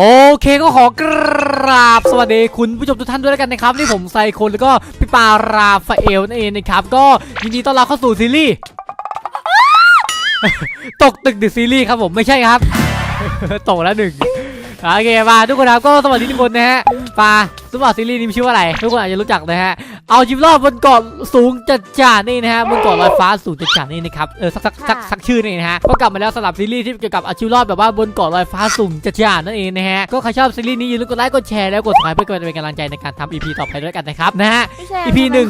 โอเคก็ขอกราบสวัสดีคุณผู้ชมทุกท่านด้วยแล้วกันนะครับนี่ผมไซคนแล้วก็พี่ปาราฟาเอลนั่นเองนะครับ ก็ยินดีต้อนรับเข้าสู่ซีรีส์ ตกตึกดอซีรีส์ครับผมไม่ใช่ครับ ตกแล้วหนึ่ง โอเคมาทุกคนครับก็สวัสดีทุกคนนะฮะปาสำหรับซีรีส์นี้มีชื่อว่าอะไร ทุกคนอาจจะรู้จักนะฮะ เอาชีวิตรอดบนเกาะสูงจัดจ้านนี่นะฮะบนเกาะลอยฟ้าสูงจัดจ้านนี่นะครับเออสักสักสักสักชื่อนี่นะฮะก็กลับมาแล้วสำหรับซีรีส์ที่เกี่ยวกับเอาชีวิตรอดแบบว่าบนเกาะลอยฟ้าสูงจัดจ้านนั่นเองนะฮะก็ใครชอบซีรีส์นี้อย่าลืมกดไลค์กดแชร์แล้วกดติดตามเพื่อเป็นกำลังใจในการทำ EP ต่อไปด้วยกันนะครับนะฮะไม่ใช่ EP หนึ่ง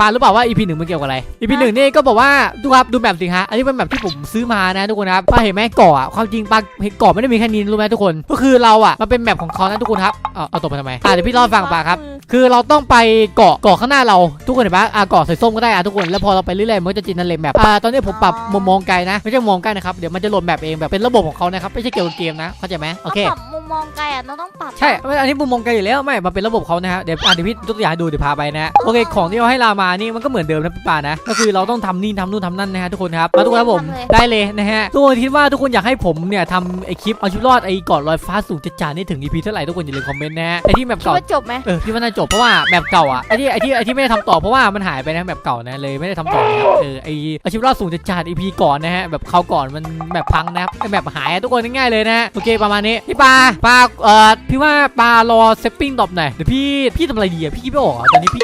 ปารู้เปล่าว่า EP หนึ่งมันเกี่ยวกับอะไร EP หนึ่งนี่ก็บอกว่าดูครับดูแบบสิฮะอันนี้เป็นแบบที่ผมซื้อมานะทุกคนครับปาเห็นไหมเกาะอะความจริงปาเห็นเกาะไม่ได้มีแค่นี้รู้ไหมทุกคนก็คือเราอะมันเป็นแบบของเขานะทุกคนครับเอาเอาตกไปทำไมอะเดี๋ยวพี่เล่าให้ฟังปาครับ คือเราต้องไปเกาะเกาะข้างหน้าเราทุกคนเห็นปะอะเกาะสีส้มก็ได้อะทุกคนแล้วพอเราไปเรื่อยๆมันก็จะจินตนาการแบบอ่าตอนนี้ผมปรับมุมมองไกลนะไม่ใช่มองใกล้นะครับเดี๋ยวมันจะโหลดแบบเองแบบเป็นระบบของเขานะครับไม่ใช่เกี่ยวกับเกมนะเข้าใจไหมโอเคต้องปรับมุมมองไกลอะเราต้องปรับใช่ไม่อันนี้มุมมองไกลอยู่แล้วไม่มันเป็นระบบเขานะฮะเดี๋ยวอะเดี๋ยวพี่ยกตัวอย่างให้ดูเดี๋ยวพาไปนะฮะโอเคของที่เขาให้เรามานี่มันก็เหมือนเดิมนะพี่ปานะ ก็คือเราต้องทำนี่ทำนู่นทำนั่นนะฮะทุกคนครับมาทุกคนครับผมได้เลยนะฮะทุกคนคิดว่าทุกคนอยากให้ผมเนี่ยทำไอคลิปเอาชีวิตรอดไอเกาะลอยฟ้าสูงจัดจานนี่ถึง EP เท่าไหร่ทุกคนอย่าลืมคอมเมนต์นะฮะไอที่แบบคิดเก่าว่าจบไหมเออพี่ว่าน่าจบเพราะว่าแบบเก่าอะไอที่ไอที่ไอที่ไม่ได้ทำต่อเพราะว่ามันหายไปนะแบบเก่านะเลยไม่ได้ทำต่อนะครับเออไออาชีพรอดสูงจัดจาน EP ก่อนนะฮะแบบเขาวก่อนมันแบบพังนะครับไอ้แบบหายอะทุกคนง่ายๆเลยนะฮะโอเคประมาณนี้พี่ปาปาเอ่อพี่ว่าปารอเซปปิ้งตอบหน่อยเดี๋ยวพี่พี่ทำอะไรดีอะพี่คิดไม่ออกอะตอนนี้พี่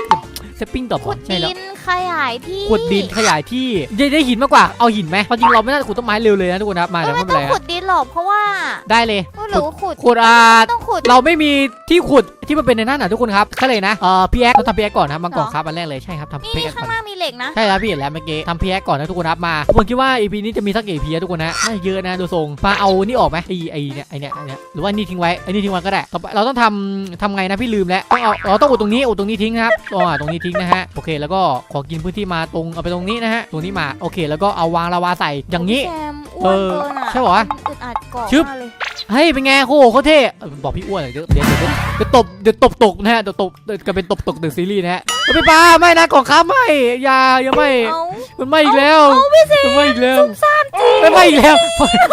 เซปปิ้งตอบขุดใช่ดิแล้วนขยายที่ขุดดินขยายที่ได้ได้หินมากกว่าเอาหินไหมความจริงเราไม่น่าจะขุดต้นไม้เร็วเลยนะทุกคนครับมาเอเดี๋อยวไม่ไม่เป็นต้อไรงขุฮะดดินหรอกเพราะว่าได้เลย ไม่รู้ขุดขุดอ่าไม่ต้องขุดเราไม่มีที่ขุด ที่มันเป็นในนั้นอะทุกคนครับก็เลยนะเอ่อพี่แอ๊กต้องทำพี่แอ๊กก่อนนะมังกรครับอันแรกเลยใช่ครับทำนี่พี่นี่แอ๊กข้าก่อนงหน้ามีเหล็กนะ ใช่แล้วพี่เห็นแล้วเมื่อกี้ทำพีแอก่อนนะทุกคนครับมาผมคิดว่า EP นี้จะมีสักกี่พีทุกคนนะน่าจะเยอะนะดูทรงมาเอานี่ออกไหมไอ้ไอ้เนี่ยไอ้เนี่ยไอ้เนี่ยหรือว่านี่ทิ้งไว้ไอ้นี่ทิ้งไว้ก็ได้ต่อไปเราต้องทำทำไงนะพี่ลืมแล้วต้องเอาเราต้องอุดตรงนี้อุดตรงนี้ทิ้งนะครับอ๋อตรงนี้ทิ้งนะฮะโอเค แล้วก็ขอกินพื้นที่มาตรงเอาไปตรงนี้นะฮะตรงนี้มาโอเค แล้วก็เอาวางลาวาใส่อย่างนี้นี้แซมอ้วนเกินอะใช่ปะวะมันอึดอัดก่อนชึบ มากเลย เฮ้ยเป็นไงโอ้โหเขาเท่เออบอกพี่อ้วนหน่อยเดี๋ยวเดี๋ยวเดี๋ยวเดี๋ยวตบเดี๋ยวตบตกนะฮะเดี๋ยวตบเดี๋ยวกลายเป็นตบตกเดอะซีรีส์นะฮะเฮ้ยพี่ปาไม่นะกล่องค้าไม่อย่าอย่าไม่เอ้ามันไม่อีกแล้วเอาพี่เซมันไม่อีกแล้วซุ่มซ่ามจริงมันไม่อีกแล้ว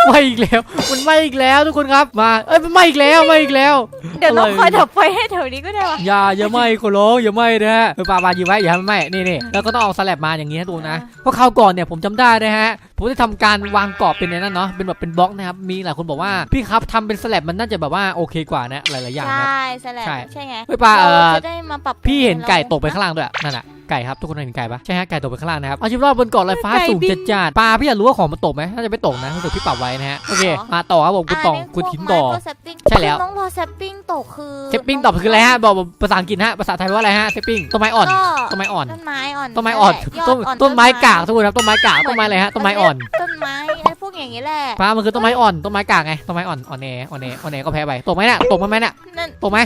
ไม่อีกแล้วมันไม่อีกแล้วทุกคนครับมาเอ้ยมันไม่อีกแล้วไม่อีกแล้วเดี๋ยวน้องอะไรคอยดับไฟให้แถวนี้ก็ได้วะอย่าอย่าไหม่ขอร้องอย่าไหม่นะฮะเออปาปายืมไว้อย่าให้มันไหม่นี่นี่แล้วก็ต้องเอาสลับมาอย่างนี้นะทุกคนนะเพราะคราวก่อนเนี่ยผมจำได้นะฮะผมได้ทำการวางกรอบเป็นในนั้นเนาะเป็นแบบเป็นบล็อกนะครับมีหลายคนบอกว่าพี่ครับทำเป็นสลับมันน่าจะแบบว่าโอเคกว่านะหลายๆอย่างใชนะ่สแลบใช่ใช่ไงเฮ้ยปาเออรจะได้มาปรับพี่เห็นไก่ตกไปนะข้างล่างด้วยอะนั่นอะ ไก่ครับทุกคนเห็นไก่ปะใช่ฮะไก่ตกไปข้างล่างนะครับเอาชีวิตรอดบนเกาะลอยฟ้าไก่สูงบินจัดจ้านปลาพี่อยากรู้ว่าของมันตกไหมน่าจะไม่ตกนะรู้สึกพี่ปรับไว้นะฮะโอเคมาต่อครับผมคุณตองคุณหินต่อเซปปิ้งใช่แล้วน้องรอเซปปิ้งตกคือเซปปิ้งตอบคืออะไรฮะบอกภาษาอังกฤษฮะภาษาไทยว่าอะไรฮะเซปปิ้งต้นไม้อ่อนก็ต้นไม้อ่อนต้นไม้อ่อนต้นไม้อ่อนยต้นอ่อนต้นไม้กากทุกคนครับต้นไม้กากต้นไม้อะไรฮะต้นไม้อ่อนต้นไม้ไอ้พวกอย่างนี้แหละฟ้ามันคือต้นไม้อ่อนต้นไม้กากไงต้นไม้อ่อนอ่อนแออ่อนแออ่อนแอก็แพ้ไปตกไหมเนี่ยตกไหมเนี่ยนั่นตกไหม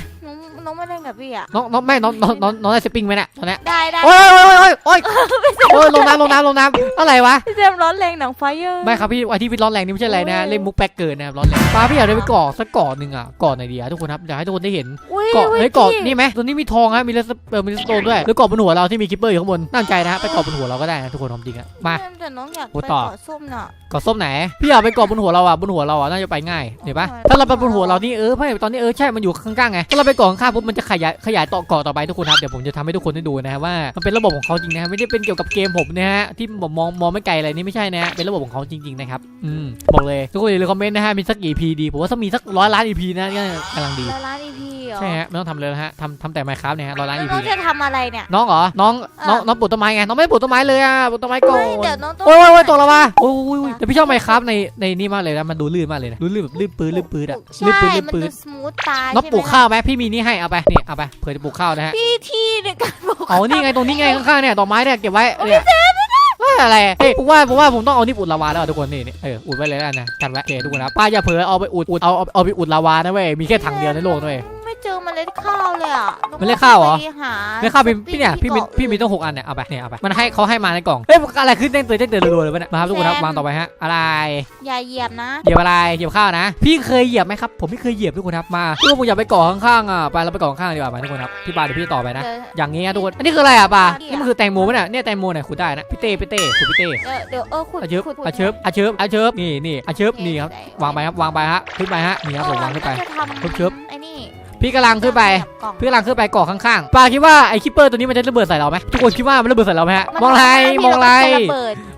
น้องน้องไม่เล่นกับพี่อะ น้องน้องไม่น้องน้องน้องน้องได้เซปปิ้งไหมเนี่ยตอนเนี้ยได้ได้โอ้ยโอ้ยโอ้ยโอ้ยโอ้ยลงน้ำลงน้ำลงน้ำอะไรวะ พี่เจมส์ร้อนแรงหนังไฟเยอร์ไม่ครับพี่ไอที่พี่ร้อนแรงนี่ไม่ใช่อะไรนะโอ้ยเล่นมุกแป๊กเกินนะครับร้อนแรงป้าพี่อยากได้ไปเกาะสักเกาะหนึ่งอะเกาะไหนดีอะทุกคนครับอยากให้ทุกคนได้เห็นอุ้ยเกาะอุ้ยเฮ้ยเกาะพี่นี่ไหมตัวนี้มีทองฮะมีเลสเออมีเลสโตนด้วยแล้วเกาะบนหัวเราที่มีคิปเปอร์อยู่ข้างบนน่าสนใจนะฮะไปเกาะบนหัวเราก็ได้นะทุกคนความจริงอะมา แต่น้องอยากพูไปดต่อ เกาะส้มน่ะเกาะส้มไหนพี่อยากไปเกาะบนหัวเราอะบนหัวเราอะน่าจะไปง่ายเห็นปะโอ้ยถ้าเราไปบนหัวเรานี่เออไม่ตอนนี้เออใช่มันอยู่ข้างๆไงถ้าเราไปเกาะข้างๆปุ๊บมันจะขยายขยายต่อเกาะต่อไปทุกคนครับเดี๋ยวผมจะทำให้ทุกคนได้ดูนะฮะว่ามันเป็นระบบของเขาจริงนะฮะไม่ได้เป็นเกี่ยวกับเกมผมนะฮะที่ผมมองมองไม่ไกลอะไรนี่ไม่ใช่นะฮะเป็นระบบของเขาจริงๆนะครับอืมบอกเลยทุกคนอย่าลืมคอมเมนต์นะฮะมีสักกี่ EP ดีผมว่าถ้ามีสักร้อยล้าน EP นะก็กำลังดีแล้วร้านอีพีเหรอใช่ฮะไม่ต้องทำเลยนะฮะทำทำแต่ไมครับเนี่ยฮะร้อยล้านแล้ว EP น้องเนี่ยจะทำอะไรเนี่ยน้องเหรอน้องน้องอะน้องปลูกต้นไม้ไงน้องไม่ได้ปลูกต้นไม้เลยอะปลูกต้นไม้ก่อนไม่เดี๋ยวน้องต้องโอ้ยโอ้ยโอ้ยตกแล้ววะโอ้ยโอ้ยโอ้ยแต่พี่ชอบไมครับในในนี่มากเลยนะมันดูลื่นมากเลยนะดูลื่นแบบลื่นปื้ดลื่นปื้ดอะลื่นใช่ปื้ดลื่นมันปื้ดจะสมูทตาน้องใช่ไหมปลูกข้าวไหมพี่มีนี่ให้เอาไปนี่เอาไปเผื่อจะปลูกข้าวนะฮะพี่ที่ในการปลูกเอานี่ไงตรงนี้ไงข้างๆเนี่ยดอกไม้เนี่ยเก็บไว้เนี่ยว่าอะไรเฮ้ยผมว่าผมว่าผมต้องเอานี่อุดลาวาแล้วอะทุกคนนี่นี่เอออุดไว้เลยแล้วกันนะกันไว้โอเคทุกคนนะป้าอย่าเผลอเอาไปอุดอุดเอาเอาเอาไปอุดลาวานะเว้ยมีแค่ถังเดียวในโลกนะเว้ยไม่ เจอแมลล็ดข้าวเลยอะเมล็ดข้าวเหรอไปหาไม่ข้าวพี่ช้อปปิ้งพี่เนี่ยพี่มีที่กาะพี่มีต้องหกอันเนี่ยเอาไปเนี่ยเอาไปมันให้เขาให้มาในกล่องเฮ้ยอะไรขึ้นเต้นเตือนเต้นเตือนรัวๆเลยปะเนี่ยมาครับทุกคนครับวางต่อไปฮะอะไรอย่าเหยียบนะเหยียบอะไรเหยียบข้าวนะ พี่เคยเหยียบไหมครับผมไม่เคยเหยียบทุกคนครับมาทุกคนผมอยากไปเกาะข้างๆอะไปเราไปเกาะข้างๆดีกว่าไปทุกคนครับพี่ปาเดี๋ยวพี่ต่อไปนะเดี๋ยวอย่างงี้นะทุกคนอันนี้คืออะไรอะปาเดี๋ยวนี่มันคือแตงโมปะเนี่ยเนี่ยแตงโมเนี่ยขุดได้นะพี่เต้พี่เต้ขุดพี่เต้เดี๋ยวเดี๋ยวเออขุดอาเชิบขุดขุดอาเชิบอาเชิบอาเชิบนี่นี่อาเชิบนี่ครับได้วางไปครับวางไปฮะขึ้นไปฮะนี่ครับผมวางขึ้นไปเออน่าจะทำเชิบเชิบไอ้นี่ พี่กำลังขึ้นไปกล่องพี่กำลังขึ้นไปเกาะข้างๆปาคิดว่าไอ้คิปเปอร์ตัวนี้มันจะระเบิดใส่เราไหมทุกคนคิดว่ามันระเบิดใส่เราไหมฮะมองอะไรมองอะไร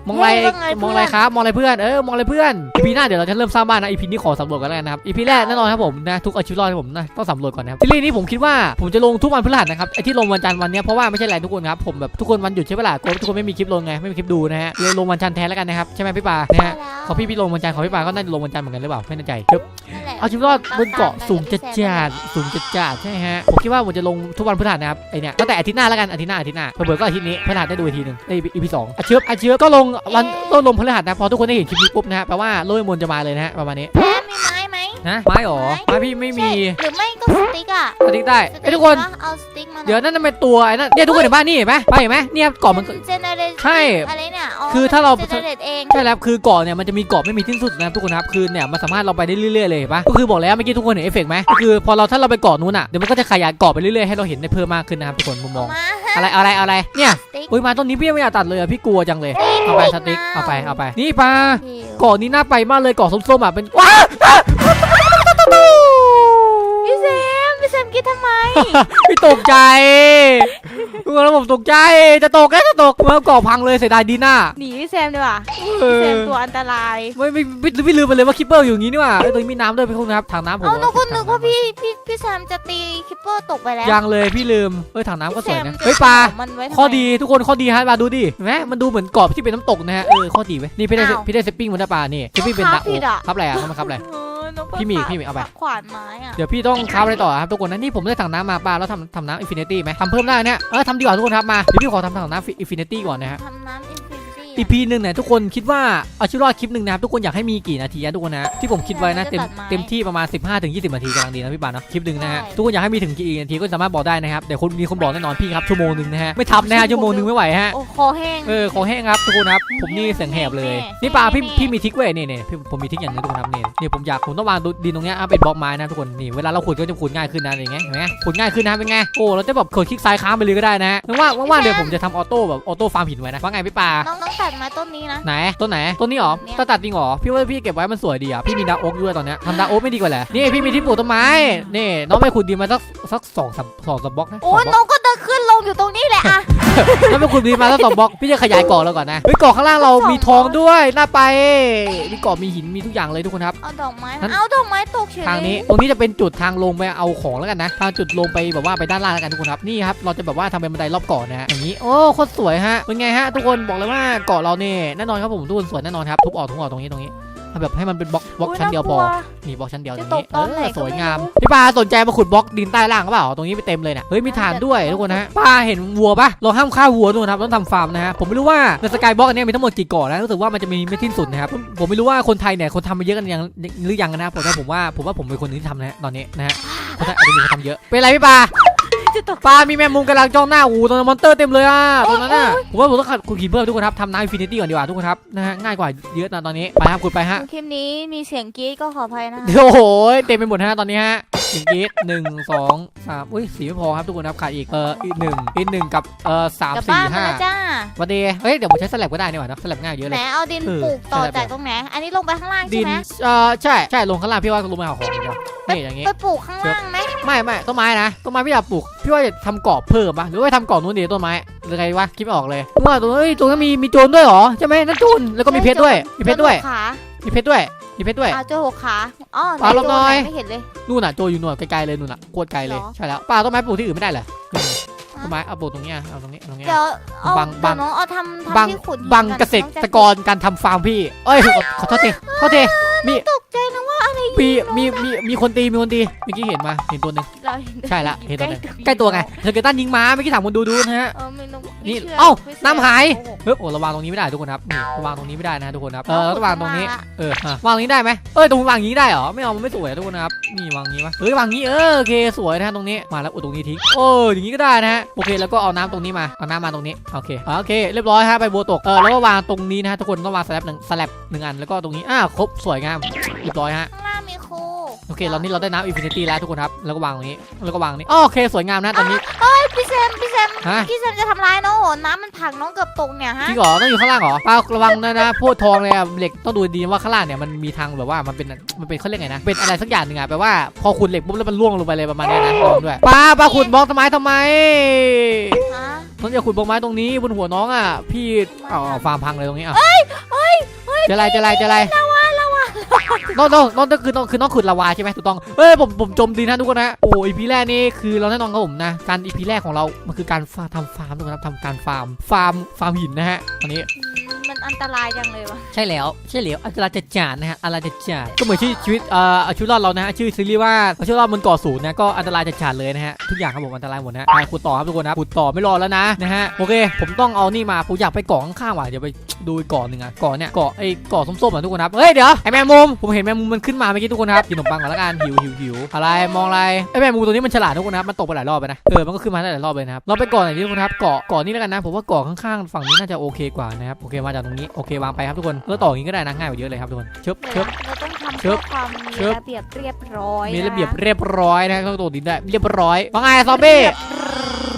พี่เาก็จระเบิดมองอะไรเฮ้ยว่าไงมองอะไรเพื่อนครับมองอะไรเพื่อนเออมองอะไรเพื่อนอีพีหน้าเดี๋ยวเราจะเริ่มสร้างบ้านนะอีพีนี้ขอสำรวจกันแล้วกันนะครับอีพีแรกแน่นอนครับผมนะทุกอาชีพรอดครับผมนะต้องสำรวจก่อนนะครับซีรีส์นี้ผมคิดว่าผมจะลงทุกวันพฤหัสนะครับไอที่ลงวันจันทร์วันเนี้ยเพราะว่าไม่ใช่อะไรทุกคนครับผมแบบทุกคนวันหยุดใช่ไหมล่ะกลัวทุกคนไม่มีคลิปลงไงไม่มีคลิปดูนะฮะเลยลงวันจันทร์แทนแล้วกันนะครับใช่ไหมพี่ปานะฮะใช่แล้วของพี่พี่ลงวันจันทร์ของพี่ปาก็น่าจะลงวันจันทร์เหมือนกันหรือเปล่าไม่แน่ใจครับนั่นแหละเอาชีวิตรอดบนเกาะสูงจัดจัดสูงจัดจัดใช่ฮะผมคิดว่าผมจะลงทุกวันพฤหัสนะครับไอเนี่ยตั้งแต่อาทิตย์หน้าแล้วกันอาทิตย์หน้าอาทิตย์หน้าเผื่อๆก็อาทิตย์นี้พฤหัสได้ดูอีกทีหนึ่งไออีพีสองอาเชือบอาเชือบก็ลงวันต้องลมพฤหัสนะพอทุกคนได้เห็นคลิปนี้ปุ๊บนะฮะแปลว่าโลกมนต์จะมาเลยนะฮะประมาณนี้ นะไม้หรอไม้พี่ไม่มีใช่หรือไม่ก็สติ๊กอะสติ๊กได้สไอ้ยทุกคนะเอาสติ๊กมาหน่อยเดี๋ยวนั่นนะเป็นตัวไอ้นั่นเนี่ยทุกคนเห็นบ้านนี่เห็นไหมไปเห็นไหมเนี่ยเกาะมันก็เจเนเรตใช่อะไรเนี่ยคือถ้าเราเจเนเรตเองใช่แล้วคือเกาะเนี่ยมันจะมีเกาะไม่มีที่สุดนะครับทุกคนครับคือเนี่ยมันสามารถเราไปได้เรื่อยๆเลยเห็นปะก็คือบอกแล้วเมื่อกี้ทุกคนเห็นเอฟเฟกต์ไหมก็คือพอเราถ้าเราไปเกาะนู้นอะเดี๋ยวมันก็จะขยายเกาะไปเรื่อยๆให้เราเห็นได้เพิ่มมากขึ้นนะครับทุกคนมุมมองมาอะไรอะไรอะไรเนี่ยสติ๊กอุ้ยมาต้นนี้พี่ยังไม่อยากตัดเลยอะพี่กลัวจังเลยเอาไปสติ๊กเอาไปเอาไปนี่ปลาหิวเกาะนี้น่าไปมากเลยเกาะส้มๆอะเป็นว้า พี่ตกใจทุกคนแล้วผมตกใจ จะตกแล้วจะตกเมื่อเกาะพังเลยเสียดายดีน่าหนีพี่แซมดีกว่าเอพี่แซอมตัวอันตราย ไม่ไม่ไม่พี่ลืมไปเลยว่าคิปเปอร์อยู่อย่างนี้นี่หว่าเอ้ยตรงนี้มีน้ำด้วยพี่คุณครับถังน้ำผมเอาหนูก็นึกว่าถังน้พี่พี่พี่แซมจะตีคิปเปอร์ตกไปแล้วำยังเลยพี่ลืม เอ้ยถังน้ำก็สวยนะพี่แซมจะเฮ้ยปลาเอมันไว้ทำไมข้อดีทุกคนข้อดีฮะมาดูดิเห็นไหมมันดูเหมือนเกาะที่เป็นน้ำตกนะฮะ เออข้อดีเว้ย นี่พี่ได้อ้าวพี่ได้เซปปิ้งมันได้ปลานี่เซปปิ้งเป็นครัดาบโอ๊ผิดอะครับอะไรอะต้องมาครับอะไร พี่หมีฝากพี่หมีเอาไปฝกขวานไม้อะเดี๋ยวพี่ต้องค้าอะไรต่อครับทุกคนนะนี่ผมได้ถังน้ำมาป้าแล้วทำทำน้ำอินฟินิตี้ไหมทำเพิ่มได้เนี่ยเออทำดีกว่าทุกคนครับมาเดี๋ยวพี่ขอทำถังน้ำอินฟินิตี้ก่อนนะฮะทำน้ำอินฟินิตี้ อีพีหนึ่งเนี่ยทุกคนคิดว่าเอาชีวิตรอดคลิปหนึ่งนะครับทุกคนอยากให้มีกี่นาทีนะทุกคนนะที่ผมคิดไว้นะเต็มเต็มที่ประมาณ 15ถึง20นาทีกำลังดีนะพี่ปานเนาะคลิปหนึ่งนะฮะทุกคนอยากให้มีถึงกี่นาทีก็สามารถบอกได้นะครับเดี๋ยวคนมีคนบอกแน่นอนพี่ครับชั่วโมงหนึ่งนะฮะไม่ทับนะฮะชั่วโมงหนึ่งไม่ไหวฮะโอ้คอแห้งเออขอแห้งครับทุกคนครับผมนี่เสียงแหบเลยแน่นี่ปลาพี่แน่พี่มีทริกเว้ยนี่นี่พี่ผมมีทริกอย่างหนึงทุกคนครับนี่นี่ผมอยากผมต้องวางดินตรงเนี้ยอะเป็นบล็อกไม้นะทุกคนนี่เวลาเราขุดก็จะขุดง่ายขึ้นนะอะไรอย่างเงี้ยเห็นไหมขุดง่ายขึ้นนะเป็นไงโอ้เราจะแบบกดคลิกซ้ายค้างไปเลยก็ได้นะฮะว่างๆว่างๆเดี๋ยวผมจะทำออโต้แบบออโต้ฟาร์มหินไว้นะว่าไงพี่ปลาน้องน้องตัดไม้ต้นนี้นะ ไหนต้นไหนต้นนี้หรอเนี่ยต้นตัดจริงหรอพี่ว่าพี่เก็บไว้มันสวยดีอะพี่มีดาโอ๊กด้วยตอนเนี้ยทำดาโอ๊กไม่ดีกว่าแหละนี่พี่มีที่ปลูกต้นไม้นี่น้องไปขุดดินมาสักสักสองสามสองสามบล็อกนะโอ้สองบล็อกน้องก็เดินขึ้นลงอยู่ตรงนี้แหละอะน้องไปขุดดินมาสักสองบล็อกพี่จะขยายเกาะแล้วก่อนนะเฮ้ยเกาะข้างล่างเราสองมีทองด้วยน่าไปมีเกาะมีหินมีทุกอย่างเลยทุกคนครับเอาดอกไม้งั้มานเอาดอกไม้ตกเฉยทางนี้ตรงนี้จะเป็นจุดทางลงไปเอาของแล้วกันนะ ทางจุดลงไปแบบว่าไปด้านล่างแล้วกันทุกคนครับนี่ครับเราจะแบบว่าทำเป็นบันไดรอบเกาะนะฮะอย่างนี้โอ้โคตรสวยฮะเป็นไงฮะทุกคนบอกเลยว่าเกาะเราเนี่ยแน่นอนครับผมทุกคนสวยแน่นอนครับทุบออกทุบออกตรงนี้ตรงนี้ทำแบบให้มันเป็นบล็อกบล็อกอุ๊ชั้นเดียวพอากลันี่บล็อกชั้นเดียวตจะรงนี้ตกตอนไหนเออก็สวยงามไม่รู้พี่ปาสนใจมาขุดบล็อกดินใต้ล่างหรือเปล่าตรงนี้ไปเต็มเลยเนี่ยเฮ้ยมีฐานด้วยทุกคนนะฮะป้าเห็นวัวปะเราห้ามฆ่าวัวด้วยนะครับต้องทำฟาร์มนะฮะผมไม่รู้ว่าในสกายบล็อกอันเนี้ยมีทั้งหมดกี่เกาะนะรู้สึกว่ามันจะมีไม่สิ้นสุดนะครับผมผมไม่รู้ว่าคนไทยเนี่ยคนทำมาเยอะกันยังหรือยังนะครับผมว่าผมว่าผมว่าผมเป็นคนหนึงที่ทำนะฮะตอนนี้นะฮะคนไทยอาจจะมีคนทำเยอะเป็นไรพี่ปา จะตกปามีแมงมุมกำลังจ้องหน้าอูตรงนั้นมอนเตอร์เต็มเลยอะตรงนั้นน่ะผมว่าผมต้องขัดขุดหินเพิ่มทุกคนครับทำน้ำอินฟินิตี้ก่อนดีกว่าทุกคนครับนะฮะง่ายกว่าเยอะนะตอนนี้ไปครับขุดไปฮะคลิปนี้มีเสียงกรี๊ดก็ขออภัยนะโอ้โหเต็มไปหมดฮะตอนนี้ฮะหนึ่งกีดหนึ่งสองสามอุ้ยสีไม่พอครับทุกคนครับขาดอีกเอออีกหนึ่งอีกหนึ่งกับเออสามสี่ห้าวจ้าวันดีเฮ้ยเดี๋ยวผมใช้สลับก็ได้นี่หว่านะสลับง่ายเยอะไหเลนยเอาดินปลูกต่อใช่แล้วจากตรงไหนอันนี้ลงไปข้างล่างใช่ไหมเออใช่ใช่ลงข้างล่างพี่ว่าลงมาหาของ นี่อย่างงี้ ไปปลูกข้างล่างไหมไม่ไม่ต้นไม้นะต้นไม้พี่อยากปลูกพี่ว่าจะทำกรอบเพิ่มปะหรือว่าทำกรอบนู้นดีต้นไม้หรือไงวะคิดไม่ออกเลยว่าตรงเฮ้ยตรงนั้นมีมีโจรด้วยเหรอใช่ไหมนั่นโจรแล้วก็มีเพชรด้วย มีเพชรด้วยโจหกขามีเพชรด้วยมีเพชรด้วยอ่าโจหกขาอ๋อไหนปลาลบหน่อยโจไหไม่เห็นเลยนู่นน่ะโจอยู่นู่นไกลๆเลยนู่นน่ะโคตรไกลเลยเหรอใช่แล้วป้าต้นไม้ปลูกที่อื่นไม่ได้เหรออืมอะต้นไม้เอาปลูกตรงเนี้ยเอาตรงนี้เอาตรงเนี้ยเดี๋ยวเอาบังบังเดี๋ยวน้องเอาทำบังทำที่ขุดหินบังอนเกษน้องจะตรกรการทำฟาร์มพี่ เอ้ยขอขอโทษทีโทษทีต กใจนึกว่าอะไรมีมีมีมีคนตีมีคนตีเมื่อกี้เห็นมาเห็นตัวหนึ่งเราเห็นใช่ละเห็นตัวหนึงใกล้ใกล้ตัวไงเธอเกิดตั้นยิงม้าเมื่อกี้ถามคนดูดูนะฮะ เออไม่รู้นี่ไม่ชื่เอ้าไม่ชื่อน้ำหายโอ้โเฮ้ยโอ้ระวังตรงนี้ไม่ได้ทุกคนครับนี่ระวังตรงนี้ไม่ได้นะทุกคนครับเออเอาระวังตรงนี้มาละเอออะวางตรงนี้ได้ไหมเอ้ยตรงวางอย่างนี้ได้เหรอไม่เอามันไม่สวยอะทุกคนนะครับนี่วางอย่างนี้ปะเฮ้ยวางอย่างนี้เออโอเคสวยนะฮะตรงนี้มาแล้วอุดตรงนี้ทิ้งโอ้อย่างนี้ก็ได้นะฮะโอเคแล้วก็เอาน้ำตรงนี้มาเอาน้ำมาตรงนี้โอเคอะโอเค เรียบร้อยฮะใบบัวตกเออแล้วก็วางตรงนี้นะฮะทุกคนต้องวางสแลบหนึ่งสแลบหนึ่งอันแล้วก็ตรงนี้อ่าครบสวยงามเรียบร้อยฮะ ข้างล่างมีครูโอ เคตอนนี้เราได้น้ำอินฟินิตี้แล้วทุกคนครับ แล้วก็วางตรงนี้ แล้วก็วางนี้อ๋อโอเค สวยงามนะตอนนี้เฮ้ยพี่แซมพี่แซมฮะ พี่แซมจะทำร้ายน้องโหน้ำมันผลักน้องเกือบตกเนี่ยฮะ จริงเหรอต้องอยู่ข้างล่างเหรอป้าระวังนะนะพวกทองเลยอะเหล็กต้องดูดีว่าข้างล่างเนี่ยมันมีทางแบบว่ามันเป็นมันเป็นเขาเรียกไงนะเป็นอะไรสักอย่างหนึ่งอะแปลว่าพอขุดเหล็กปุ๊บแล้วมันร่วงลงไปเลยประมาณเนี้ยนะระวังด้วยป้าป้าขุดบล็อกต้นไม้ทำไมฮะ น้องอย่าขุดบล็อกไม้ตรงนี้บนหัวน้องอะพี่อ๋อฟาร์มพังเลยตรงนี้อะเฮ้ยเฮ้ย จะไรจะไรจะไรละวาละวา น้องน้องน้องต้องคือน้องคือน้องขุดลาวาใช่ไหมถูกต้องเอ้ยผมผมจมดินนะทุกคนนะโอ้อีพีแรกนี่คือเราแน่นอนครับผมนะการอีพีแรกของเรามันคือการฟาร์มทำฟาร์มทุกคนครับทำการฟาร์มฟาร์มฟาร์มหินนะฮะอันนี้ อันตรายจังเลยวะใช่แล้วใช่แล้วอัลาจะจานนะฮะอัลาจะจานก็เหมือนชื่อชีวิตเอ่อชีวิตรอดเรานะฮะชื่อซีรีส์ว่าเอาชีวิตรอดบนเกาะสูงนะก็อันตรายจะจานเลยนะฮะทุกอย่างครับผมอันตรายหมดนะไปขุดต่อครับทุกคนนะขุดต่อไม่รอแล้วนะนะฮะโอเค ผมต้องเอานี่มาผมอยากไปเกาะข้างๆว่ะเดี๋ยวไปดูกเกาะหนึ่งอะเกาะเนี่ยเกาะไอ้เกาะส้มๆอะทุกคนครับเฮ้ยเดี๋ยวไอ้แมงมุมผมเห็นแมงมุมมันขึ้นมาเมื่อกี้ทุกคนครับกินขนมปังก่อนละกันหิวหิวหิวอะไรมองอะไรไอ้แมงมุมตัวนี้มันฉลาดทุกคนครับมันตกไปหลายรอบไปนะเออมันก็ขึ้นมาได้หลายรอบเลยนะครับเราไปเกาะไหนดีทุกคนครับเกาะเกาะนี้แล้วกันนะผมว่าเกาะข้างๆฝั่งนี้น่าจะโอเคกว่านะครับโอเคมาจากตรงนี้โอเควางไปครับทุกคนแล้วต่ออย่างนี้ก็ได้นะง่ายกว่าเยอะเลยครับทุกคนเชิบเดี๋ยวเชิบ เราต้องทำเชิเพื่อบความมีเชิบระเบียบเรียบร้อยมีระเบียบนเรียบร้อยนะต้องตัวดินได้เรียบร้อยว่าไงซอมบี้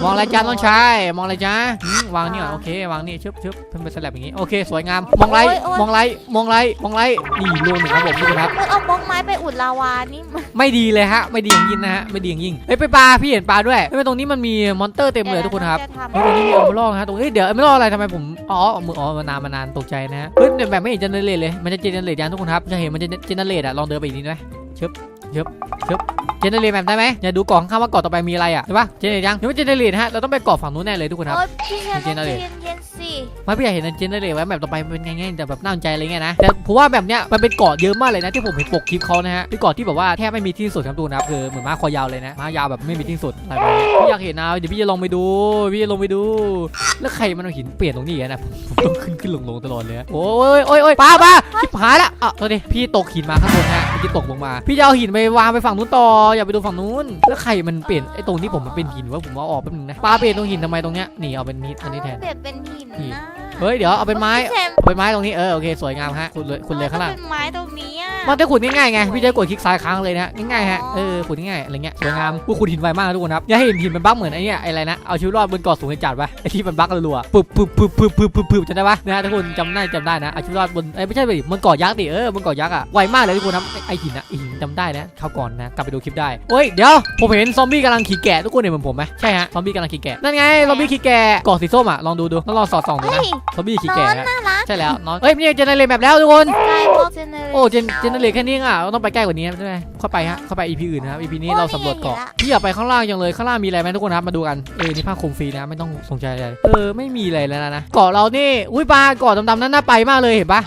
มองอะไรจ้าน้องชายมองอะไรจ้าอืม วางนี่ก่อนโอเควางนี่ชึบชึบเพิ่มเป็นสลับอย่างงี้โอเคสวยงามมองไรมองไรมองไรมองไรนี่รวมหนึ่งครับผมทุกคนครับเออเอาบล็อกไม้ไปอุดลาวานี่มันไม่ดีเลยฮะไม่ดีอย่างยิ่งนะฮะไม่ดีอย่างยิ่งเฮ้ยไปปลาพี่เห็นปลาด้วยเฮ้ยตรงนี้มันมีมอนเตอร์เต็มเลยทุกคนครับจะทำเฮ้ยตรงนี้มีเอเมอรัลด์ฮะตรงเฮ้ยเดี๋ยวเอเมอรัลด์อะไรทำไมผมอ๋อมืออ๋อมานานมานานตกใจนะฮะเฮ้ยเดี๋ยวแบบไม่เห็นเจเนเรตเลยมันจะเจเนเรตยังทุกคนครับจะเห็นมันจะเจเนเรตอะลองเดินไปอีกนิดไหมชึบ ชึบชึบเจเนเรตแบบได้ไหมอย่าดูก่อนข้างว่าเกาะต่อไปมีอะไรอะเห็นปะเจเนเรตยังยังไม่เจเนเรตฮะเราต้องไปเกาะฝั่งนู้นแน่เลยทุกคนครับโอ้ยพี่แซมเจต้องนอะไรใจเย็นๆสิ ไม่พี่อยากเห็นเจเนเรตไว้แบบต่อไปเป็นไงๆแต่แบบน่าสนใจอะไรเงี้ยนะแต่ผมว่าแบบเนี้ยมันเป็นเกาะเยอะมากเลยนะที่ผมเห็นปกคลิปเขานะฮะเป็นเกาะที่แบบว่าแทบไม่มีที่สุดครับดูนะครับคือเหมือนม้าคอยาวเลยนะม้ายาวแบบไม่มีที่สุดอะไรแบบนี้พี่อยากเห็นนะเดี๋ยวพี่จะลองไปดูพี่จะลงไปดู แล้วใครมันเอาหินเปลี่ยนตรงนี้นะผมต้องขึ้นขึ้นลงลงตลอดเลยโอ้ยโอ้ยโอ้ยป้าป้าชิบหายละอะตอนนี้พี่ตกหินมาข้างบนฮะพี่ตกลงมา พี่จะเอาหินไปวางไปฝั่งนู้นต่ออย่าไปดูฝั่งนู้น แล้วใครมันเปลี่ยนไอ้ตรงที่ผมมันเป็นหินวะผมเอาออกแป๊บนึงนะปาเปลี่ยนตรงหินทำไมตรงเนี้ยนี่เอาเป็นนิดอันนี้แทนเปลี่ยนเป็นหินนี่นะ เฮ้ยเดี๋ยวเอาเป็นไม้พี่แซมเอาเป็นไม้ตรงนี้เออโอเคสวยงามฮะคุณเลยคุณเลยข้างล่างเป็นไม้ตรงนี้อะ มันจะขุดง่ายๆไงพี่จะกดคลิกซ้ายค้างเลยนะฮะง่ายๆฮะอ๋อเออขุดง่ายๆอะไรเงี้ยสวยงามกูขุดหินไวมากทุกคนครับอย่าให้เห็นหินมันบั๊กเหมือนไอ้เนี่ยไอ้อะไรนะเอาชีวิตรอดบนเกาะสูงในจัดปะไอ้ที่มันบั๊กรัวๆปึ๊บปึ๊บปึ๊บปึ๊บปึ๊บปึ๊บปึ๊บจำได้ปะนะฮะทุกคนจำได้จำได้นะเอาชีวิตรอดบนเอ้ยไม่ใช่ดิบนเกาะยักษ์ดิเออบนเกาะยักษ์อะไวมากเลยทุกคนครับไอ้ไอ้หินอะไอ้หินจำได้นะเขาวก่อนนะกลับไปดูคลิปได้เฮ้ยเดี๋ยวผมเห็นซอมบี้กำลังขี่แกะทุกคนเห็นเหมือนผมไหมใช่ฮะซอมบี้กำลังขี่แกะนั่นไงซอมบี้ขี่แกะเกาะสีส้มอะลองดูดูต้องลองสอดส่องดูเฮ้นะยซอมบี้ขี่นแกะอนฮะน่ารักใช่แล้วนอนเอ้ยนี่เจเนเรตแบบแล้วทุกคนกายบล็อกเจเนเรโอ้เจนเจเนเรตแค่นี้อะเราต้องไปใกล้กว่านี้ใช่ไหมเข้าไปฮะเข้าไป EP อื่นนะครับ EP นี้เราสำรวจเกาะพี่อยากไปข้างล่างจังเลยข้างล่างมีอะไรไหมทุกคนครับมาดูกันเออนี่ผ้าคลุมฟรีนะไม่ต้องสนใจอะไรเออไม่มีอะไรแล้วนะเกาะเรานี่อุ้ยปลาเกาะดำๆนั่นน่าไปมากเลยเห็นปะ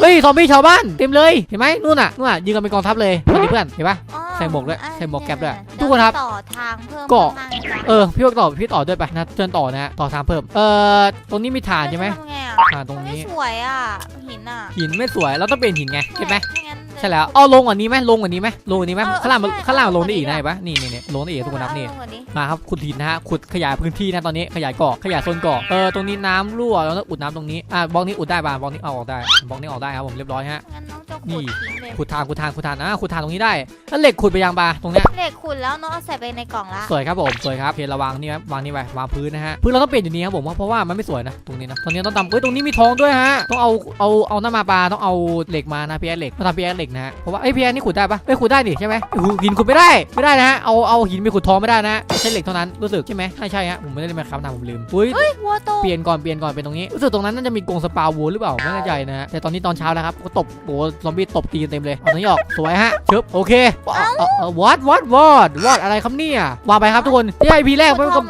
เฮ้ยซอมบี้ชาวบ้านเต็มเลยเห็นไหมนู่นน่ะนู่นน่ะยืนกันเป็นกองทัพเลยสวัสดี เพื่อนเห็นปะอ๋อใส่หมวกด้วยอะใส่หมวกแก๊ปด้วยเทุกคนครับต่อทางเพิ่มเกาะข้างๆเออพี่ว่าต่อพี่ต่อด้วยไปนะเชิญต่อนะฮะต่อทางเพิ่มเออตรงนี้มีฐานใช่ไหมทำไงอะฐานตรงนี้ไม่สวยอะหินอะหินไม่สวยเราต้องเปลี่ยนหินไงเห็นไหมไม่งั้น ใช่แล้วเอาลงกว่านี้ไหมลงกว่านี้ไหมลงกว่านี้ไหมเออข้างล่างมันใช่ข้างล่างลงได้เอาอีกนะเอาเห็นปะนี่นี่นี่ลงได้อีกทุกคนครับนี่เอาลงกว่านี้มาครับขุดหินนะฮะขุดขยายพื้นที่นะตอนนี้ขยายเกาะขยายโซนเกาะเออตรงนี้น้ำรั่วแล้วต้องอุดน้ำตรงนี้อะบล็อกนี้อุดได้ป่ะบล็อกนี้เอาออกได้บล็อกนี้ออกได้ครับผมเรียบร้อยฮะงั้นน้องจะนี่ขุดทิ้งเลยขุดทางขุดทางขุดทางอะขุดทางตรงนี้ได้แล้วเหล็กขุดไปยังปะตรงเนี้ยเหล็กขุดแล้วน้องเอาใส่ไปในกล่องละสวยครับผมสวยครับโอเคระวังนี่ครับวางนี่ไปวางพื้นนะฮะพื้นเราต้องเปลี่ยนอยู่นี้ครับผมเพราะว่ามันไม่สวยนะตรงนี้นะตรงนี้ต้องทำเอ้ยตรงนี้มีทองด้วยฮะต้องเอาเอาเอาน้ำมาปลาต้องเอาเหล็กมานะพีแอเหล็กต้องทำพีแอเหล็กนะฮะเพราะว่าไอ้พีแอนี่ขุดได้ปะเอ้ยขุดได้ดิใช่ไหมเอ้ยหินขุดไม่ได้ไม่ได้นะฮะเอาเอาหินไปขุดทองไม่ได้นะฮะใช้เหล็กเท่านั้นรู้สึกใช่ไหมใช่ใช่ฮะผมไม่ได้เล่นมาครับนะผมลืมอุ้ยเฮ้ยวัวโตเปลี่ยนก่อนเปลี่ยนก่อนเป็นตรงนี้รู้สึกตรงนั้นน่าจะมีกรงสปาวัวหรือเปล่าไม่แน่ใจนะฮะแต่ตอนนี้ตอนเช้าแล้วครับก็ตบโอ้ซอมบี้ตบตีกันเต็มเลยเอาตรงนี้ออกสวยฮะชึบโอเคเอาเอาเอาวอดวอดวอดวอดอะไรครับเนี่ยวางไปครับทุกคนที่ไอพีแรกขุไม่ดก็ท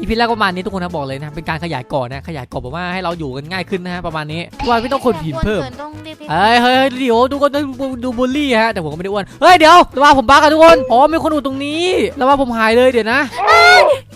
องแบบนี้ไม่ได้ยอีพีแรกประมาณนี้ทุกคนนะบอกเลยนะเป็นการขยายเกาะนะขยายเกาะแบบว่าให้เราอยู่กันง่ายขึ้นนะฮะประมาณนี้ว่าไม่ต้องขนหินเพิ่มอ้วกิต้องรีบๆเฮ้ยเฮ้ยเฮ้ยเดี๋ยวดูก็ดูดูบูลลี่ฮะแต่ผมก็ไม่ได้อ้วนเฮ้ยเดี๋ยวระวังผมบักอะทุกคนอ๋อมีคนอยู่ตรงนี้ระวังผมหายเลยเดี๋ยวนะ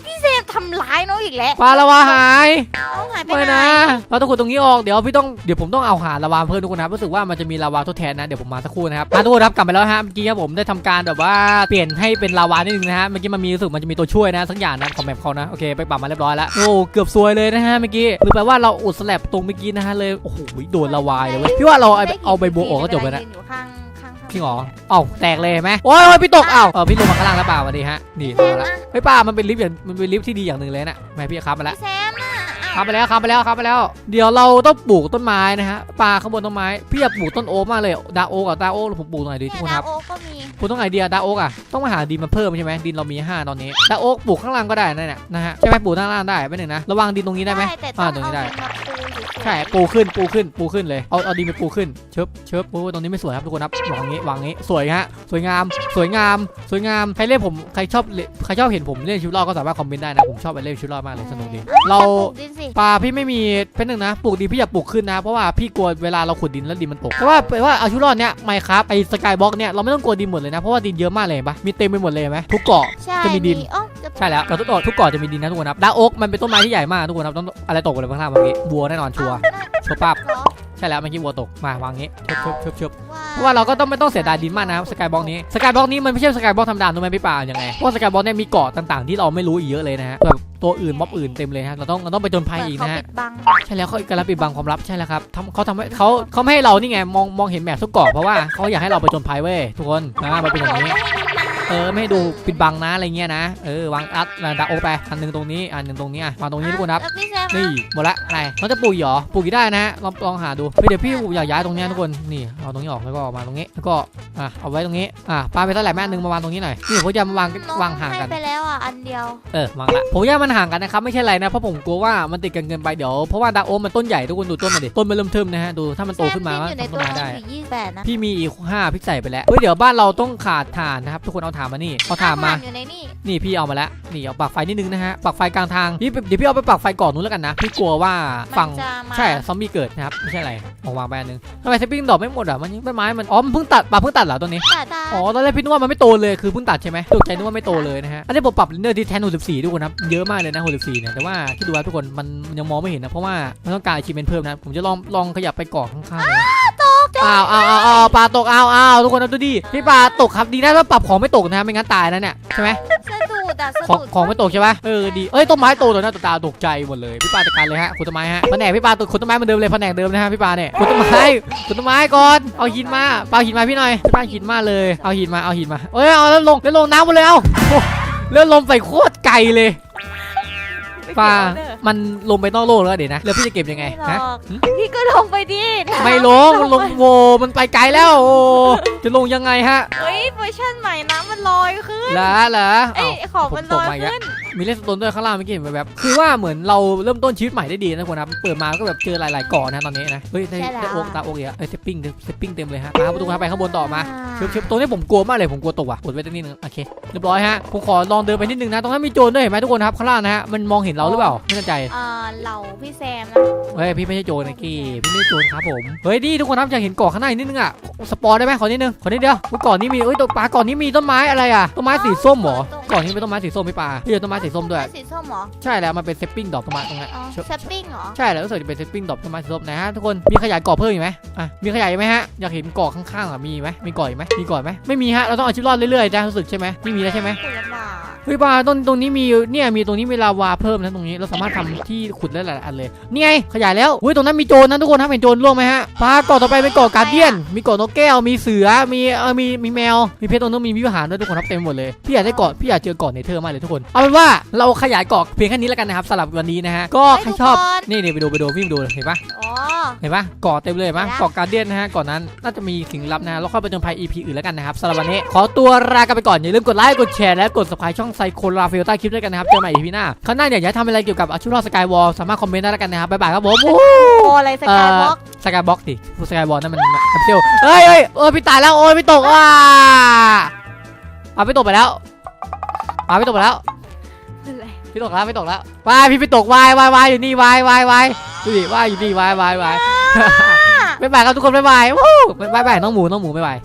พี่เซมทำร้ายน้องอีกแล้วปลาระวาหายน้องหายไปไม่ไหนนะเราต้องขุดตรงนี้ออกเดี๋ยวพี่ต้องเดี๋ยวผมต้องเอาหาระวาเพิ่มทุกคนนะครับรู้สึกว่ามันจะมีลาวาทดแทนนะเดี๋ยวผมมาสักครู่นะครับอะทุกคนครับกลับไปแล้วฮะเมื่อกี้ครับผมได้ทำการแบบว่าเปลี่ยนให้เป็นลาวานิดนึงนะฮะเมื่อกี้มันมีรู้สึกมันจะมีตัวช่วยนะสักอย่างนะของแมปเขานะโอเคไปปรับมาเรียบร้อยแล้วโอ้เกือบซวยเลยนะฮะเมื่อกี้หรือแปลว่าเราอุดสลับตรงเมื่อกี้นะฮะเลยโอ้โหโดนลาวาเลยเว้ยพี่ว่าเราเอาเอาใบบัวออกก็จบแล้วนะยืนอยู่ข้างข้างข้างพี่หรอเอ้าแตกเลยเห็นไหมโอ้ยโอ้ยพี่ตกเอ้าเออพี่ลงมาข้างล่างแล้วเปล่าสวัสดีฮะนี่ลงมาแล้วเฮ้ยป้ามันเป็นลิฟต์อย่างมันเป็นลิฟต์ที่ดีอย่างหนึ่งเลยนะแม่พี่ครับมาแล้วพี่แซมน่ะ ครับไปแล้วครับไปแล้วครับไปแล้ว เดี๋ยวเราต้องปลูกต้นไม้นะฮะปลาข้างบนต้นไม้พี่อยากปลูกต้นโอ๊กมากเลยดาโอ๊กกับดาโอ๊กผมปลูกตรงไหนดีเนี่ทุยกคนดาครับโอก็มีปลูกตรงไหนดีอะดาโอ๊กอะต้องมาหาดินมาเพิ่มใช่ไหมดินเรามีห้าตอนนี้ดาโอ๊กปลูกข้างล่างก็ได้นั่นแหละนะฮะใช่ไหมปลูกข้างล่างได้ไม่หนึ่งนะระวังดินตรงนี้ได้ไหมแต่ต้อ่าองตรงเอานี้ได้ดินมาปูอยู่ ใช่ปูขึ้นปูขึ้นปูขึ้นเลยเอาเอาดินไปปูขึ้นเชิบเชิบโอ้ตรงนี้ไม่สวยครับทุกคนครับวางงี้วางงี้สวยฮะสวยงาม สวยงาม สวยงามใครเล่นผมใครชอบเล่นใครชอบเห็นผมเล่นชีวิตรอดก็สามารถคอมเมนต์ได้นะผมชอบไปเล่นชีวิตรอดมากเลยสนุกดีเรา ปลูกดินสิปลาพี่ไม่มีเป็นหนึ่งนะปลูกดินพี่อยากปลูกขึ้นนะ เพราะว่าพี่กลัวเวลาเราขุดดินแล้วดินมันตกแต่ว่าแปลว่าเอาชุดรอดเนี้ยไมครับไอ้สกายบล็อกเนี่ยเราไม่ต้องกลัวดินหมดเลยนะเพราะว่าดินเยอะมากเลยเห็นปะมีเต็มไปหมดเลยเห็นไหมทุกเกาะใช่จะมีดินอ๋อจะใช่แล้วเราทุกเกาะทุกเกาะจะมีดินนะทุกคนครับดาโอ๊กมันเป็นต้นไม้ที่ใหญ่มากทุกคนครับต้องอะไรตกไปเลยข้างล่างเมื่อกี้บัวแน่นอนชัวร์อ้าวชัวร์ปั๊บเหรอใช่แล้วเมื่อกี้บัวตกมาวางงี้เชิบเชิบเชิบเชิบว้เพราะว่าเราก็ต้องไม่ต้องเสียดายดินมากนะครับสกายบล็อกนี้สกายบล็อกนี้มันไม่ใช่สกายบล็อกธรรมดาถูกไหมพี่ป่ายังไงเพราะสกายบล็อกเนี่ยมีเกาะต่างๆ ที่เราไม่รู้อีกเยอะเลยนะฮะแบบ ตัวอื่นม็อบอื่นเต็มเลยฮะเราต้องเราต้องไปจนภัยอีกนะฮะเขาปิดบังใช่แล้วเขากำลังปิดบังความลับใช่แล้วครับทำเขาทำให้เขาเขาไม่ให้เรานี่ไงมองมองเห็นแมพทุกเกาะเพราะว่าเขาอยากให้เราไปจนภัยเว้ยทุกคนนะมันเป็นอย่างนี้ เออไม่ให้ดูปิดบังนะอะไรเงี้ยนะเออวางอัดดาโอไปอันหนึ่งตรงนี้อันหนึ่งตรงนี้อะวางตรงนี้ทุกคนครับแล้วพี่แซมนี่หมดละอะไรเราจะปลูกอีกเหรอปลูกอีกได้นะฮะลองลองหาดูเฮ้ยเดี๋ยวพี่อยากย้ายตรงเนี้ยทุกคนนี่เอาตรงนี้ออกแล้วก็เอามาตรงนี้แล้วก็อะเอาไว้ตรงนี้อะปาไปเท่าไหร่แม่อันหนึ่งมาวางตรงนี้หน่อยนี่ผมจะมาวางน้องวางห่างกันให้ไปแล้วอะอันเดียวเออวางละผมแยกมันห่างกันนะครับไม่ใช่อะไรนะเพราะผมกลัวว่ามันติดกันเกินไปเดี๋ยวเพราะว่าดาโอมันต้นใหญ่ทุกคนดูต้นมันดิต้นมันเริ่มเทิมนะฮะดูถ้ามันโตขึ้นมาแซก็อยู่ในทำตัต้วนไม้น้องได้อยู่ยี่สิบแปดนะพี่มีอีกห้าพิกใส่ไปแล้วเฮ้ยเดี๋ยวบ้านเราต้องขาดถ่านนะครับทุกคนเอาถ่านมานี่เอาถ่านมา อยู่ในนี่นี่พี่เอามาแล้ว นี่เอาปลักไฟนิดนึงนะฮะปลักไฟกลางทางนี่เดี๋ยวพี่เอาไปปลักไฟก่อนนู้นแล้วกันนะ พี่กลัวว่ามันฝั่งจะมาใช่ซอมบี้เกิดนะครับ ไม่ใช่อะไรมาวางไปอันนึงทำไมสปริงดอกไม่หมดอะ มันยังใบไม้ มัน อ๋อ มันเพิ่งตัดปลาเพิ่งตัดเหรอตัวนี้ตาตาอ๋อ ตอนแรกพี่นึกว่ามันไม่โตเลย คือเพิ่งตัดใช่ไหมตกใจนึกว่าไม่โตเลยนะฮะ อันนี้ผมปรับเรนเดอร์ที่แทน64ทุกคนครับเยอะมากเลยนะ64เนี่ย แต่ว่าที่ดูไว้ทุกคนมันยังมองไม่เห็นนะ เพราะว่ามันต้องการ achievement เพิ่มนะ ผมจะลองลองขยับไปเกาะข้างๆ เลยอ้าวอ้าวอ้าวอ้าวปลาตกอ้าวอ้าวทุกคนดูดิพี่ปลาตกครับดีนะถ้าปรับของไม่ตกนะไม่งั้นตายนะเนี่ยใช่ไหมสะดุดอะสะของดุดของไม่ตกใช่ปะเออดีเอ้ยต้นไม้โตต่อหน้าต่อตาตกใจหมดเลยพี่ปาจัดการเลยฮะขุดต้นไม้ฮะแผนกพี่ปาตกขุดต้นไม้เหมือนเดิมเลยแผนกเดิมนะฮะพี่ปาเนี่ยขุดต้นไม้ขุดต้นไม้ก่อนเอาหินมาปาหินมาพี่หน่อยพี่ปาหินมาเลยเอาหินมาเอาหินมาเอ้ยเอาแล้วลงแล้วลงน้ำหมดเลยเอาโอ้แล้วลงไปโคตรไกลเลย ไม่ปาเกี่ยวเด้อมันลงไปนอกโลกแล้วเดี๋ยวนะ แล้วพี่จะเก็บยังไงไม่หรฮะอกหึพี่ก็ลงไปดิไม่ลงมันลงโวมันไปไกลแล้วโอ้จะลงยังไงฮะเฮ้ยเวอร์ชันใหม่น้ำมันลอยขึ้นเหรอเหรอเอ้เอ้ายของมันลอยผมตกมาอีกแล้วขึ้นมีเลสโตนด้วยข้างล่างเมื่อกี้เห็นแบบๆคือว่าเหมือนเราเริ่มต้นชีวิตใหม่ได้ดีนะทุกคนครับเปิดมาก็แบบเจอหลายๆเกาะนะตอนนี้นะเฮ้ยได้ได้โอ๊กตาโอ๊กเยอะเอ้ยเซปปิ้งเซปปิ้งเต็มเลยฮะมาประตูครับไปข้างบนต่อมา เชิบเชิบตรงนี้ผมกลัวมากเลยผมกลัวตกว่ะกดไว้ตรงนี้นึงโอเคเรียบร้อยฮะผมขอลองเดินไปนิดนึงนะตรงนั้นมีโจรด้วยเห็นไหมทุกคนครับข้างล่างนะฮะมันมองเห็นเราหรือเปล่าไม่แน่ใจอ่าเหล่าพี่แซมนะเฮ้ยพี่ไม่ใช่โจรนะกี้พี่ไม่ใช่โจรครับผมเฮ้ยนี่ทุกคนครับอยากเห็นเกาะข้างในนิดนึงอะสปอร์ได้ไหมขอนิดนึงขอนิดเดียวอุ๊ยเกาะนี้มีเอ้ยตัวปลาเกาะนี้มีต้นไม้อะไรอะต้นไม้สีส้มเหรอเกาะนี้เป็นต้นไม้สีส้มพี่ปลาพี่เจอต้นไม้สีส้มด้วยสีส้มเหรอใช่แล้วมันเป็นเซปปิ้งดอกต้นไม้ตรงนั้นอ๋อเชิบสปปิ้งเหรอใช่แล้วรู้สึกจะเป็นเซปปิ้งดอกต้นไม้สีส้มนะฮะทุกคนมีขยายเกาะเพิ่มอีกไหมอะมีขยายอีกไหมฮะอยากเห็นเกาะข้างๆอะมีไหมมีเกาะอีกไหมมีเกาะอีกไหมไม่มีฮะเราต้องเอาชีวิตรอดเรื่อยๆจ้ารู้สึกใช่ไหมไม่มีแล้วใช่ไหมขุดลำบาก เฮ้ยปลาตรงตรงนี้มีเนี่ยมีตรงนี้มีลาวาเพิ่มนะตรงนี้เราสามารถทำที่ขุดได้หลายอันเลยนี่ไงขยายแล้วเฮ้ยตรงนั้นมีโจรนะทุกคนถ้าเห็นโจรร่วงไหมฮะปลาเกาะต่อไปเป็นเกาะการเดียน มีเกาะนกแก้วมีเสือมีเออมีมีแมวมีเพชรตรงนู้นมีวิหารด้วยทุกคนครับเต็มหมดเลยพี่อยากได้เกาะพี่อยากเจอเกาะเนเธอร์มากเลยทุกคนเอาเป็นว่าเราขยายเกาะเพียงแค่นี้แล้วกันนะครับสำหรับวันนี้นะฮะก็ใครชอบนี่นี่ไปดูไปดูวิ่งดูเห็นปะอ๋อเห็นปะเกาะเต็มเลยเห็นปะเห็นละเกาะการเดียนนะฮะเกาะนั้นน่าจะมีสิ่งลับนะฮะแล้วค่อยไปจนภัย EP อื่นแล้วกันนะครับสำหรับวันนี้ขอตัวลากันไปก่อนอย่าลืมกดไลค์กดแชร์และกด subscribe ช่องไซโคลาฟิลใต้คลิปด้วยกันนะครับเจอกันใหม่ EP หน้าข้างหน้าอยากจะให้ทำอะไรเกี่ยวกับอาชุรอสกายวอลสามารถคอมเมนต์ได้แล้วกันนะครับบ๊ายบายครับผมโอ้อะไรสกายบล็อกสกายบ็อกดิสกายวอลนั่นมันแอปเปิลเฮ้ยเฮ้ยเออพี่ตายแล้วโอ้ยพี่ตกอะเอาพี่ตกไปแล้วเอาพี่ตกไปแล้วอะไรพี่ตกแล้วพี่ตกแล้ววายพี่ไปตกวายวายวายอยู่นี่วายวายวายดูดิวายอยู่นี่วายวายวายบ๊ายบายครับทุกคนบ๊ายบายวู้บ๊ายบายน้องหมูน้องหมูบ๊ายบาย